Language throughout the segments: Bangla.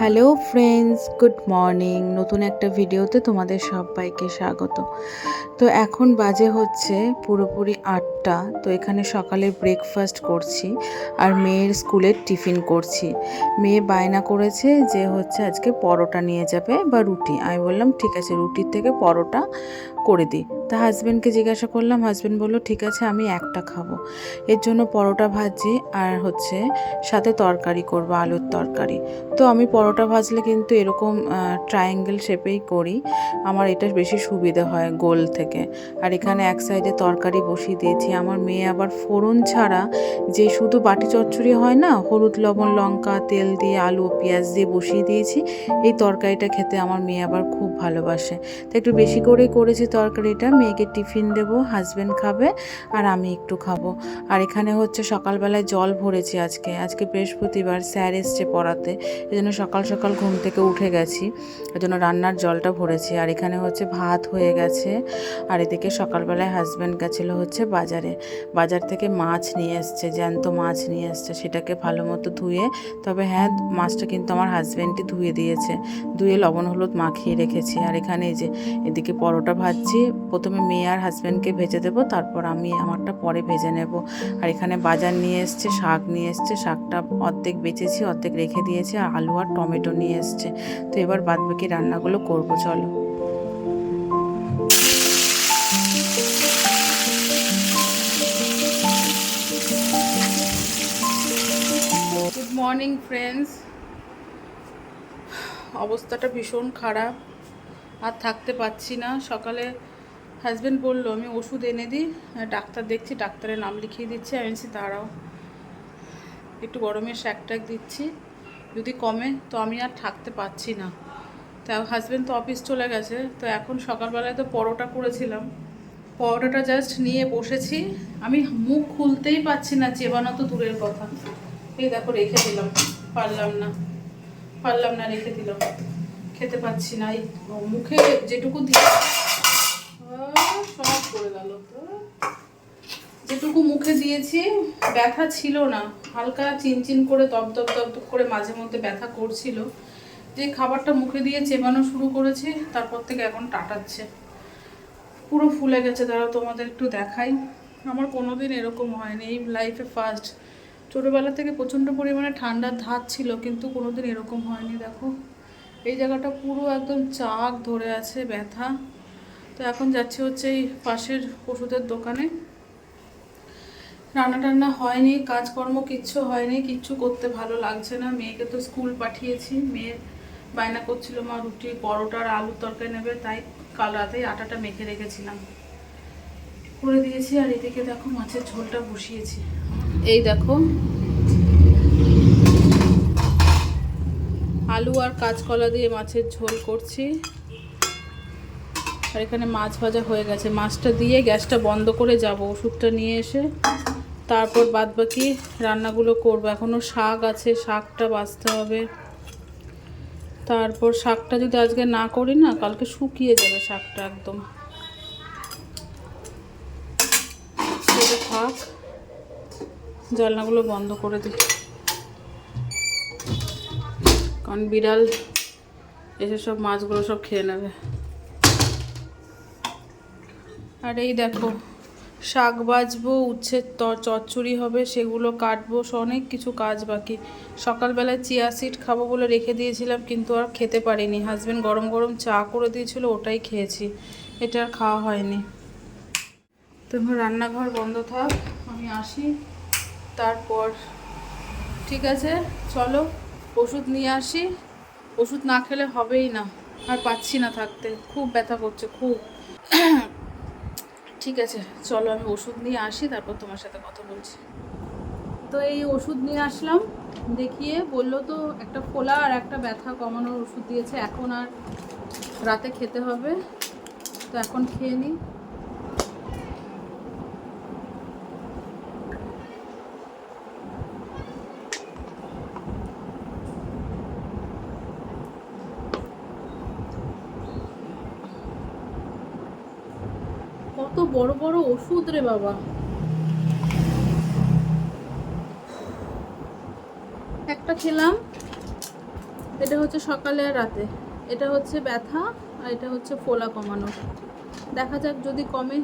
Hello friends, good morning. নতুন একটা ভিডিওতে তোমাদের সবাইকে স্বাগত। তো এখন বাজে হচ্ছে পুরোপুরি আটটা। তো এখানে সকালে ব্রেকফাস্ট করছি আর মেয়ের স্কুলের টিফিন করছি। মেয়ে বায়না করেছে যে হচ্ছে আজকে পরোটা নিয়ে যাবে বা রুটি। আমি বললাম, ঠিক আছে, রুটির থেকে পরোটা করে দিই। তা হাজব্যান্ডকে জিজ্ঞাসা করলাম হাজব্যান্ড বলল, ঠিক আছে, আমি একটা খাব। এর জন্য পরোটা ভাজি আর হচ্ছে সাথে তরকারি করব, আলুর তরকারি। তো আমি পরোটা ভাজলে কিন্তু এরকম ট্রায়াঙ্গেল শেপেই করি। আমার এটা বেশি সুবিধে হয় গোল থেকে। আর এখানে এক সাইডে তরকারি বসিয়ে দিয়েছি। আমার মেয়ে আবার ফোড়ন ছাড়া যে শুধু বাটি চচ্চড়ি হয় না, হলুদ, লবণ, লঙ্কা, তেল দিয়ে আলু, পেঁয়াজ দিয়ে বসিয়ে দিয়েছি, এই তরকারিটা খেতে আমার মেয়ে আবার খুব ভালোবাসে। তো একটু বেশি করেই করেছি তরকারিটা। মেয়েকে টিফিন দেবো হাজব্যান্ড খাবে আর আমি একটু খাব। আর এখানে হচ্ছে সকালবেলায় জল ভরেছি আজকে। আজকে বৃহস্পতিবার স্যার এসছে পড়াতে এই জন্য সকাল সকাল ঘুম থেকে উঠে গেছি এই জন্য রান্নার জলটা ভরেছি। আর এখানে হচ্ছে ভাত হয়ে গেছে, আর এদিকে সকালবেলায় হাজব্যান্ড গেছিল হচ্ছে বাজারে। বাজার থেকে মাছ নিয়ে এসছে, জ্যান্ত মাছ নিয়ে এসছে, সেটাকে ভালো মতো ধুয়ে, তবে হ্যাঁ মাছটা কিন্তু আমার হাজব্যান্ডই ধুয়ে দিয়েছে। ধুয়ে লবণ হলুদ মাখিয়ে রেখেছি। আর এখানে যে, এদিকে পরোটা ভাজছি, প্রথমে মেয়ে আর হাজব্যান্ডকে ভেজে দেবো, তারপর আমি আমারটা পরে ভেজে নেব। আর এখানে বাজার নিয়ে এসছে, শাক নিয়ে এসছে, শাকটা অর্ধেক বেচেছি, অর্ধেক রেখে দিয়েছি, আর আলু আর টমেটো নিয়ে এসছে। তো এবার বাদবাকি রান্নাগুলো করব, চলো। গুড মর্নিং ফ্রেন্ডস অবস্থাটা ভীষণ খারাপ। আর থাকতে পারছি না। সকালে হাজব্যান্ড বলল, আমি ওষুধ এনে দিই ডাক্তার দেখছি, ডাক্তারের নাম লিখিয়ে দিচ্ছি, আমি বলছি, দাঁড়াও, একটু গরমের শ্যাক ট্যাক দিচ্ছি, যদি কমে তো আমি আর থাকতে পারছি না। তা হাজব্যান্ড তো অফিস চলে গেছে, তো এখন সকালবেলায় তো পরোটা করেছিলাম। পরোটাটা জাস্ট নিয়ে বসেছি, আমি মুখ খুলতেই পারছি না, চেবানো তো দূরের কথা। এই দেখো, রেখে দিলাম, পারলাম না পারলাম না, রেখে দিলাম। খেতে পাচ্ছি না, এই মুখে যেটুকু দিয়ে সব পড়ে যেটুকু মুখে দিয়েছি, ব্যথা ছিল না। হালকা চিনচিন করে দপ দপ দপ করে মাঝে মধ্যে ব্যথা করছিল। যে খাবারটা মুখে দিয়ে চেবানো শুরু করেছি, তারপর থেকে এখন টাটাচ্ছে। পুরো ফুলে গেছে তারা তোমাদের একটু দেখাই। আমার কোনোদিন এরকম হয়নি, এই লাইফে ফার্স্ট ছোটোবেলা থেকে প্রচণ্ড পরিমাণে ঠান্ডার ধাত ছিল, কিন্তু কোনোদিন এরকম হয়নি, দেখো। এই জায়গাটা পুরো একদম চাক ধরে আছে, ব্যথা। তো এখন যাচ্ছি হচ্ছে এই পাশের ওষুধের দোকানে। রান্না টান্না হয়নি, কাজকর্ম কিচ্ছু হয়নি, কিচ্ছু করতে ভালো লাগছে না। মেয়েকে তো স্কুল পাঠিয়েছি, মেয়ে বায়না করছিল, মা, রুটি, পরোটা আর আলুর তরকারি নেবে। তাই কাল রাতেই আটাটা মেখে রেখেছিলাম। করে দিয়েছি আর এদিকে দেখো মাছের ঝোলটা বসিয়েছি। এই দেখো। আলু আর কাঁচকলা দিয়ে মাছের ঝোল করছি। আর এখানে মাছ ভাজা হয়ে গেছে। মাছটা দিয়ে গ্যাসটা বন্ধ করে যাব ওষুধটা নিয়ে এসে। তারপর বাদ বাকি রান্নাগুলো করব। এখনও শাক আছে, শাকটা বাঁচতে হবে। তারপর শাকটা যদি আজকে না করি না, কালকে শুকিয়ে যাবে শাকটা একদম। সেটা থাক। জানলাগুলো বন্ধ করে দিই। কারণ বিড়াল এসে সব মাছগুলো সব খেয়ে নেবে। আর এই দেখো, শাক বাজবো, উচ্ছে ত- চচ্চড়ি হবে, সেগুলো কাটবো অনেক কিছু কাজ বাকি। সকালবেলায় চিয়া সিড খাব বলে রেখে দিয়েছিলাম, কিন্তু আর খেতে পারিনি। হাজব্যান্ড গরম গরম চা করে দিয়েছিল, ওটাই খেয়েছি। এটা আর খাওয়া হয়নি। তোমার রান্নাঘর বন্ধ থাক, আমি আসি। তারপর, ঠিক আছে, চলো, ওষুধ নিয়ে আসি। ওষুধ না খেলে হবেই না, আর পাচ্ছি না থাকতে। খুব ব্যথা করছে, খুব। ঠিক আছে, চলো আমি ওষুধ নিয়ে আসি, তারপর তোমার সাথে কথা বলছি। তো এই ওষুধ নিয়ে আসলাম, দেখিয়ে বলল তো একটা ফোলা আর একটা ব্যথা কমানোর ওষুধ দিয়েছে, এখন আর রাতে খেতে হবে। তো এখন খেয়ে নিই বড় বড় ওষুধ রে বাবা। একটা খেলাম, এটা হচ্ছে সকালে আর রাতে। এটা হচ্ছে ব্যথা আর এটা হচ্ছে ফোলা কমানো। দেখা যাক যদি কমে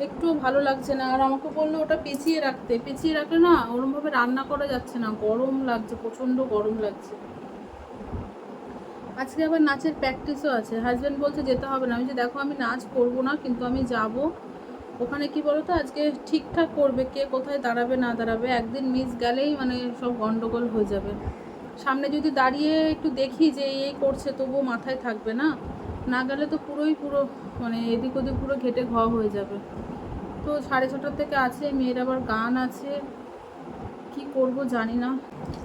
একটু ভালো লাগছে না। আর আমাকে বলল ওটা পেঁচিয়ে রাখতে। পেঁচিয়ে রাখলে না ওরমভাবে রান্না করা যাচ্ছে না। গরম লাগছে, প্রচণ্ড গরম লাগছে। আজকে আবার নাচের প্র্যাকটিসও আছে। হাজব্যান্ড বলছে যেতে হবে না। আমি যে দেখো, আমি নাচ করব না, কিন্তু আমি যাব। ওখানে কি বলতো, আজকে ঠিকঠাক করবে, কে কোথায় দাঁড়াবে, না দাঁড়াবে, একদিন মিস গেলেই মানে সব গন্ডগোল হয়ে যাবে। সামনে যদি দাঁড়িয়ে একটু দেখি যে এই করছে, তবুও মাথায় থাকবে না না গেলে তো পুরোই পুরো মানে এদিক ওদিক পুরো ঘেটে ঘ হয়ে যাবে। তো সাড়ে ছটার থেকে আছে, মেয়ের আবার গান আছে। কি করব জানি না।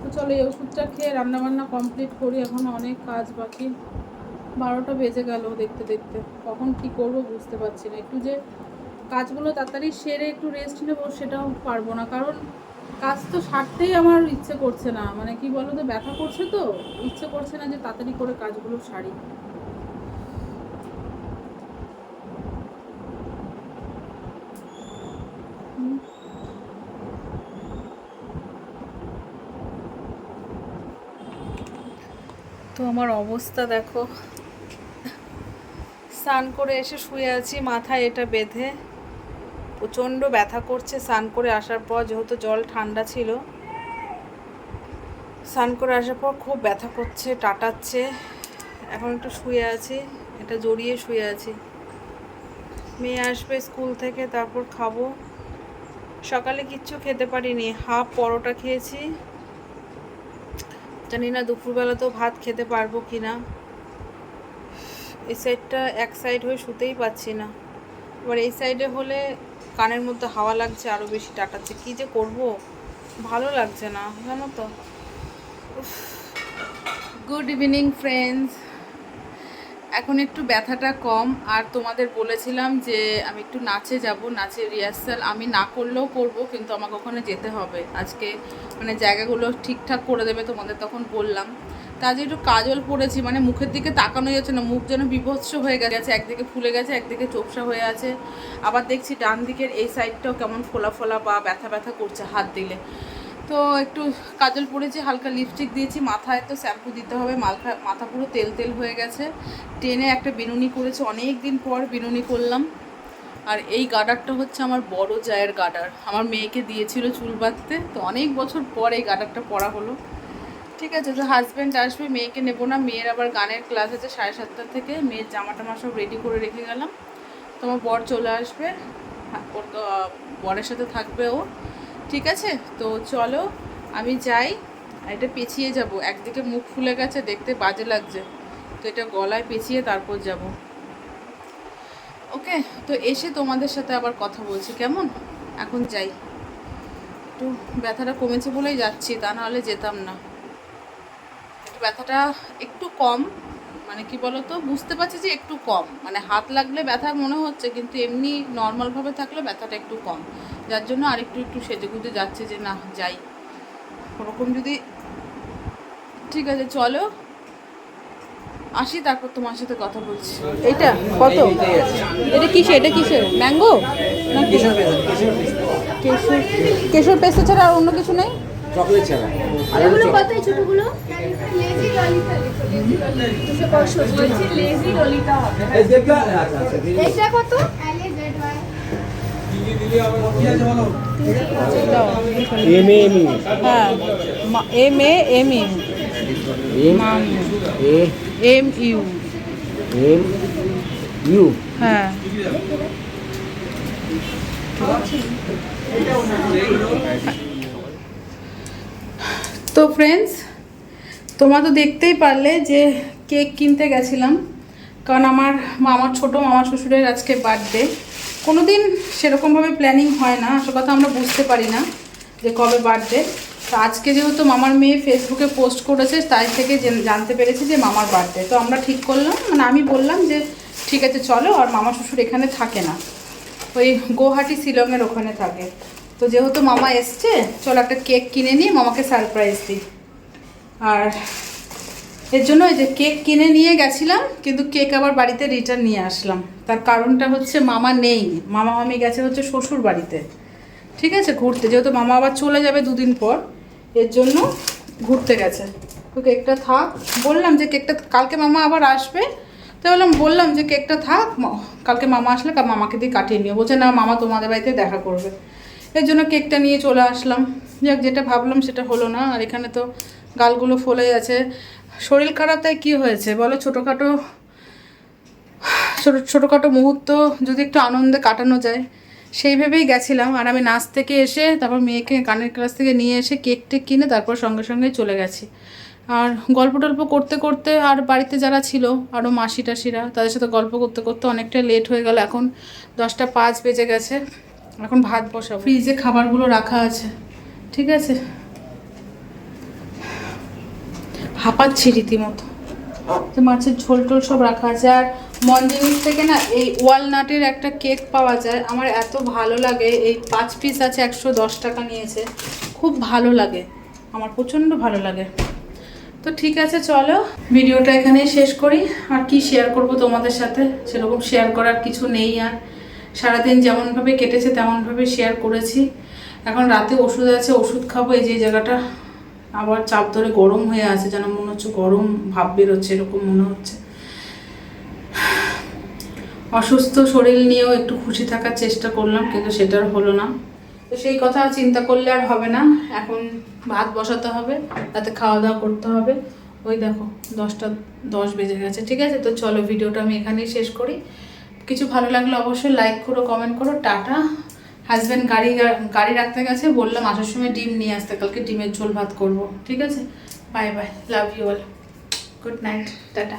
তো চলো এই ওষুধটা খেয়ে রান্নাবান্না কমপ্লিট করি, এখন অনেক কাজ বাকি। বারোটা বেজে গেল দেখতে দেখতে। কখন কি করব বুঝতে পারছি না। একটু যে কাজগুলো তাড়াতাড়ি সেরে একটু রেস্ট নেব সেটাও পারব না। কারণ কাজ তো সারতেই আমার ইচ্ছে করছে না। মানে কি বলো তো ব্যথা করছে তো। ইচ্ছে করছে না যে তাড়াতাড়ি করে কাজগুলো সারি। তো আমার অবস্থা দেখো। স্নান করে এসে শুয়ে আছি, মাথায় এটা বেঁধে। প্রচণ্ড ব্যথা করছে স্নান করে আসার পর, যেহেতু জল ঠান্ডা ছিল। স্নান করে আসার পর খুব ব্যথা করছে, টাটাচ্ছে। এখন একটু শুয়ে আছি, এটা জড়িয়ে শুয়ে আছি। মেয়ে আসবে স্কুল থেকে, তারপর খাব। সকালে কিচ্ছু খেতে পারিনি, হাফ পরোটা খেয়েছি। জানি না দুপুরবেলা তো ভাত খেতে পারব কি না এই সাইডটা এক সাইড হয়ে শুতেই পাচ্ছি না। এবার এই সাইডে হলে কানের মধ্যে হাওয়া লাগছে আরও বেশি টাটাচ্ছে। কী যে করব? ভালো লাগছে না, জানো তো। গুড ইভিনিং ফ্রেন্ডস এখন একটু ব্যথাটা কম, আর তোমাদের বলেছিলাম যে আমি একটু নাচে যাব, নাচের রিহার্সাল আমি না করলেও করব, কিন্তু আমাকে ওখানে যেতে হবে। আজকে মানে জায়গাগুলো ঠিকঠাক করে দেবে তোমাদের তখন বললাম। তা যে একটু কাজল পড়েছি মানে মুখের দিকে তাকানো যাচ্ছে না, মুখ যেন বিভৎস হয়ে গেছে, একদিকে ফুলে গেছে, একদিকে চোপসা হয়ে আছে। আবার দেখছি ডান দিকের এই সাইডটাও কেমন ফোলা ফোলা বা ব্যথা ব্যথা করছে হাত দিলে। তো একটু কাজল পরেছি, হালকা লিপস্টিক দিয়েছি, মাথায় তো শ্যাম্পু দিতে হবে মাথা মাথা পুরো তেল তেল হয়ে গেছে। টেনে একটা বিনুনি করেছি অনেক দিন পর বিনুনি করলাম। আর এই গার্ডারটা হচ্ছে আমার বড় জায়ের গার্ডার আমার মেয়েকে দিয়েছিল চুল বাঁধতে, তো অনেক বছর পর এই গার্ডারটা পরা হলো। ঠিক আছে, তো হাজব্যান্ড আসবে, মেয়েকে নেব না, মেয়ের আবার গানের ক্লাস আছে সাড়ে সাতটা থেকে, মেয়ের জামা টামা সব রেডি করে রেখে গেলাম। তোমার বর চলে আসবে ওর তো, বরের সাথে থাকবে ও। ঠিক আছে? তো চলো, আমি যাই। এটা পেঁচিয়ে যাব। একদিকে মুখ ফুলে গেছে, দেখতে বাজে লাগছে। তো এটা গলায় পেঁচিয়ে তারপর যাব। ওকে, তো এসে তোমাদের সাথে আবার কথা বলছি, কেমন? এখন যাই। একটু ব্যথাটা কমেছে বলেই যাচ্ছি, তা নাহলে যেতাম না। একটু ব্যথাটা একটু কম মানে কি বলো তো বুঝতে পারছি যে একটু কম। মানে হাত লাগলে ব্যথা মনে হচ্ছে, কিন্তু এমনি নর্মালভাবে থাকলে ব্যথাটা একটু কম। যার জন্য আরেকটু একটু সেজে গুজে যাচ্ছে যে না যাই। ওরকম যদি ঠিক আছে চলো। আসি তারপর তোমার সাথে কথা বলছি। এটা কত? এটা কিসে এটা কিসের? ম্যাঙ্গো? না কেশর পেস্তা কেশর পেস্তা কেশর কেশর পেস্তা ছাড়া আর অন্য কিছু নেই? চকলেট ছাড়া। আর এগুলো কত এই ছোটগুলো? এই দেখলা? আচ্ছা, আচ্ছা, কত? M A M E. হ্যাঁ M A M U M U M U হ্যাঁ। তো ফ্রেন্ডস তোমরা তো দেখতেই পারলে যে কেক কিনতে গেছিলাম। কারণ আমার মামার ছোট মামা শ্বশুরের আজকে বার্থডে কোনো দিন সেরকমভাবে প্ল্যানিং হয় না, আসল কথা আমরা বুঝতে পারি না যে কবে বার্থডে তো আজকে যেহেতু মামার মেয়ে ফেসবুকে পোস্ট করেছে, তাই থেকে জানতে পেরেছি যে মামার বার্থডে তো আমরা ঠিক করলাম মানে আমি বললাম যে ঠিক আছে চলো, আর মামা শ্বশুর এখানে থাকে না। ওই গুয়াহাটি শিলংয়ের ওখানে থাকে। তো যেহেতু মামা এসছে, চলো একটা কেক কিনে নিয়ে মামাকে সারপ্রাইজ দিই। আর এর জন্য এই যে কেক কিনে নিয়ে গেছিলাম, কিন্তু কেক আবার বাড়িতে রিটার্ন নিয়ে আসলাম। তার কারণটা হচ্ছে মামা নেই। মামা মামি গেছে হচ্ছে শ্বশুর বাড়িতে। ঠিক আছে? ঘুরতে। যেহেতু মামা আবার চলে যাবে দুদিন পর, এর জন্য ঘুরতে গেছে। তো কেকটা থাক। বললাম যে কেকটা কালকে মামা আবার আসবে। তো বললাম বললাম যে কেকটা থাক। কালকে মামা আসলে মামাকে দিয়ে কাটিয়ে নিও বলছে, না, মামা তোমাদের বাড়িতে দেখা করবে। এর জন্য কেকটা নিয়ে চলে আসলাম। যাক, যেটা ভাবলাম সেটা হলো না। আর এখানে তো গালগুলো ফলে আছে শরীর খারাপ তাই কী হয়েছে? বলো ছোটোখাটো, ছোটো, ছোটোখাটো মুহূর্ত যদি একটু আনন্দে কাটানো যায়। সেই ভেবেই গেছিলাম আর আমি নাচ থেকে এসে, তারপর মেয়েকে গানের ক্লাস থেকে নিয়ে এসে কেক টেক কিনে তারপর সঙ্গে সঙ্গে চলে গেছি। আর গল্প টল্প করতে করতে আর বাড়িতে যারা ছিল আরও মাসি টাসিরা, তাদের সাথে গল্প করতে করতে অনেকটা লেট হয়ে গেল। এখন দশটা পাঁচ বেজে গেছে। এখন ভাত বসাবো। ফ্রিজে খাবারগুলো রাখা আছে। ঠিক আছে? হাঁপাচ্ছি রীতিমতো। মাছের ঝোল টোল সব রাখা আছে। আর মন জিনিস থেকে না এই ওয়ালনাটের একটা কেক পাওয়া যায়। আমার এত ভালো লাগে। এই পাঁচ পিস আছে, একশো দশ টাকা নিয়েছে। খুব ভালো লাগে। আমার প্রচণ্ড ভালো লাগে। তো ঠিক আছে, চলো। ভিডিওটা এখানেই শেষ করি। আর কি শেয়ার করব তোমাদের সাথে? সেরকম শেয়ার করার কিছু নেই আর। সারাদিন যেমনভাবে কেটেছে, তেমনভাবে শেয়ার করেছি। এখন রাতে ওষুধ আছে, ওষুধ খাব এই যে জায়গাটা। আবার চাপ ধরে গরম হয়ে আছে, যেন মনে হচ্ছে গরম ভাব বেরোচ্ছে, এরকম মনে হচ্ছে। অসুস্থ শরীর নিয়েও একটু খুশি থাকার চেষ্টা করলাম, কিন্তু সেটার হলো না। তো সেই কথা চিন্তা করলে আর হবে না। এখন ভাত বসাতে হবে, তাতে খাওয়া দাওয়া করতে হবে। ওই দেখো, দশটা, দশ বেজে গেছে, ঠিক আছে? তো চলো, ভিডিওটা আমি এখানেই শেষ করি। কিছু ভালো লাগলে অবশ্যই লাইক করো কমেন্ট করো, টাটা। হাজব্যান্ড গাড়ি গাড়ি রাখতে গেছে, বললাম আসার সময় ডিম নিয়ে আসতে, কালকে ডিমের ঝোল ভাত করব। ঠিক আছে? Bye bye love you all good night tata